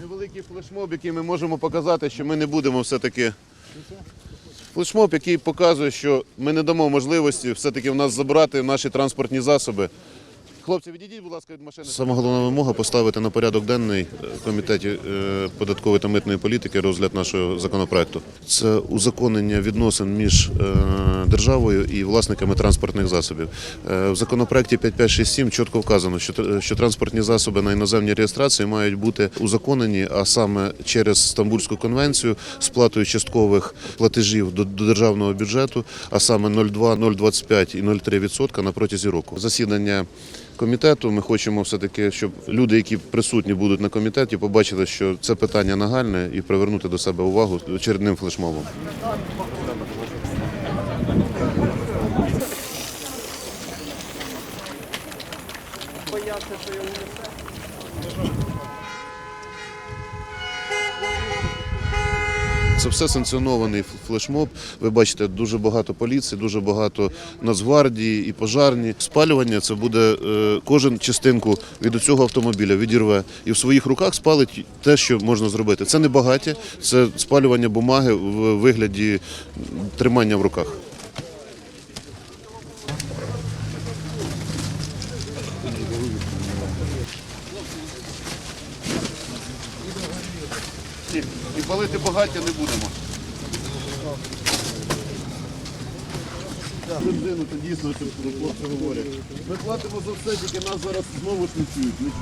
невеликий флешмоб, який ми можемо показати, що ми не будемо все-таки. Флешмоб, який показує, що ми не дамо можливості все-таки в нас забрати наші транспортні засоби. Хлопці, відійдіть, будь ласка, від машини. Саме головна вимога поставити на порядок денний е, комітеті е, податкової та митної політики розгляд нашого законопроекту. Це узаконення відносин між е, державою і власниками транспортних засобів. В законопроекті 5567 чітко вказано, що транспортні засоби на іноземній реєстрації мають бути узаконені, а саме через Стамбульську конвенцію сплатою часткових платежів до, державного бюджету, а саме 0,2, 0,25 і 0,3 відсотка на протязі року. Засідання комітету. Ми хочемо все-таки, щоб люди, які присутні будуть на комітеті, побачили, що це питання нагальне і привернути до себе увагу очередним флешмобом. Це все санкціонований флешмоб. Ви бачите, дуже багато поліції, дуже багато Нацгвардії і пожарні. Спалювання це буде е, кожен частинку від цього автомобіля відірве і в своїх руках спалить те, що можна зробити. Це не багаті, це спалювання бумаги в вигляді тримання в руках. І палити багаття не будемо. Бензину, то дійсно, що хлопці говорять. Ми платимо за все, тільки нас зараз знову ж не чують.